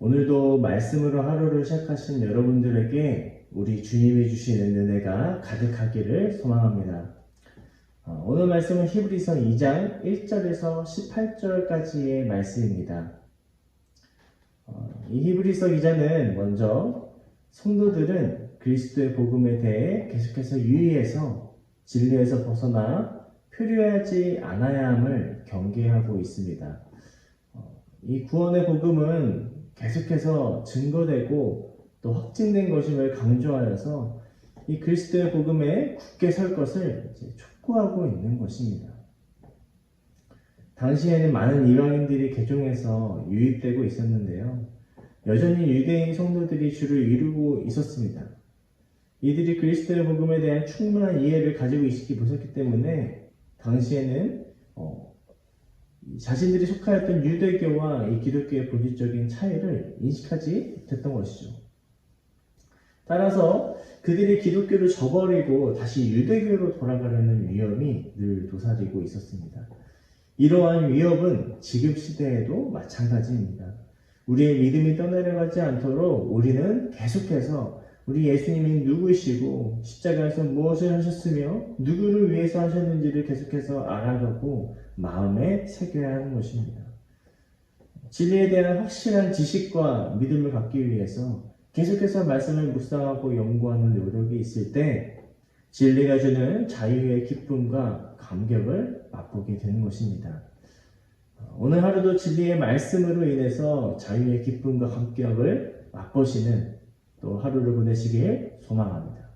오늘도 말씀으로 하루를 시작하신 여러분들에게 우리 주님이 주시는 은혜가 가득하기를 소망합니다. 어, 오늘 말씀은 히브리서 2장 1절에서 18절까지의 말씀입니다. 어, 이 히브리서 기자는 먼저 성도들은 그리스도의 복음에 대해 계속해서 유의해서 진리에서 벗어나 표류하지 않아야 함을 경계하고 있습니다. 어, 이 구원의 복음은 계속해서 증거되고 또 확증된 것임을 강조하여서 이 그리스도의 복음에 굳게 설 것을 촉구하고 있는 것입니다. 당시에는 많은 이방인들이 개종해서 유입되고 있었는데요. 여전히 유대인 성도들이 주를 이루고 있었습니다. 이들이 그리스도의 복음에 대한 충분한 이해를 가지고 못했기 때문에 당시에는 어, 자신들이 속하였던 유대교와 이 기독교의 본질적인 차이를 인식하지 못했던 것이죠. 따라서 그들이 기독교를 저버리고 다시 유대교로 돌아가려는 위험이 늘 도사리고 있었습니다. 이러한 위협은 지금 시대에도 마찬가지입니다. 우리의 믿음이 떠내려가지 않도록 우리는 계속해서 우리 예수님이 누구시고 십자가에서 무엇을 하셨으며 누구를 위해서 하셨는지를 계속해서 알아가고 마음에 새겨야 하는 것입니다. 진리에 대한 확실한 지식과 믿음을 갖기 위해서 계속해서 말씀을 묵상하고 연구하는 노력이 있을 때 진리가 주는 자유의 기쁨과 감격을 맛보게 되는 것입니다. 오늘 하루도 진리의 말씀으로 인해서 자유의 기쁨과 감격을 맛보시는 또 하루를 보내시길 소망합니다.